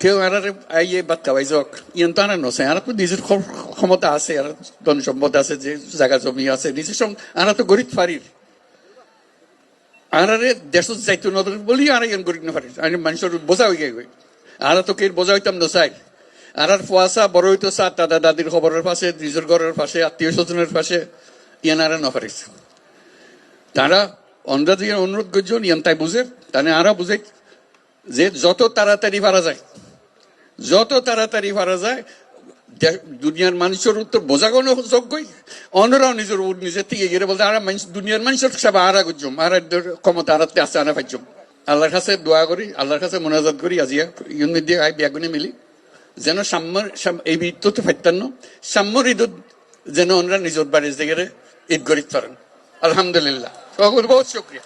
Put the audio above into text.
কেউ আর আইয়ে বাদ খাওয়াই যাক ইয়ান তো আনার নছে আর তো নিজের ক্ষ- ক্ষমতা আছে আর ধন সম্পদ আছে যে জায়গা জমি আছে নিজের সঙ্গে আর তো গরিব ফারির আর আরে দেশ যাইতো নদর বলি আর ইয়ান গরিব না ফারির আর মানুষের বোঝা হয়ে গেই আর তো কে বোঝা হইতাম না চাই আর আর ফুয়াশা বড় হইতো চা দাদা দাদির খবরের পাশে নিজের ঘরের পাশে আত্মীয় স্বজনের পাশে ইয়ান আর নফারিস তারা অন্দাজ অনুরোধ করছেন ইয়ান তাই বুঝে তানে আরা বুঝে যে যত তাড়াতাড়ি পারা যায় যত তাড়াতাড়ি পারা যায় দুনিয়ার মানুষের উত্তর বোঝা কোনো যোগ্যই। অন্যরাও নিজের উঠ নিজের থেকে গিয়ে বলতে আর দুনিয়ার মানুষের সব আরা করছম আর ক্ষমতা আরাতে আছে আনা পাইছম আল্লাহর কাছে দোয়া করি, আল্লাহর কাছে মনোজাত করি, আজিয়া ইউন দিয়ে আই বিয়াগুনে মিলি। যেন সাম্যর এই ঈদ তো ফাইতান্ন সাম্যর ঈদত যেন ওনারা নিজের বাড়ির জায়গায় ঈদ গরিব পারেন আলহামদুলিল্লাহ। বহুত শুক্রিয়া।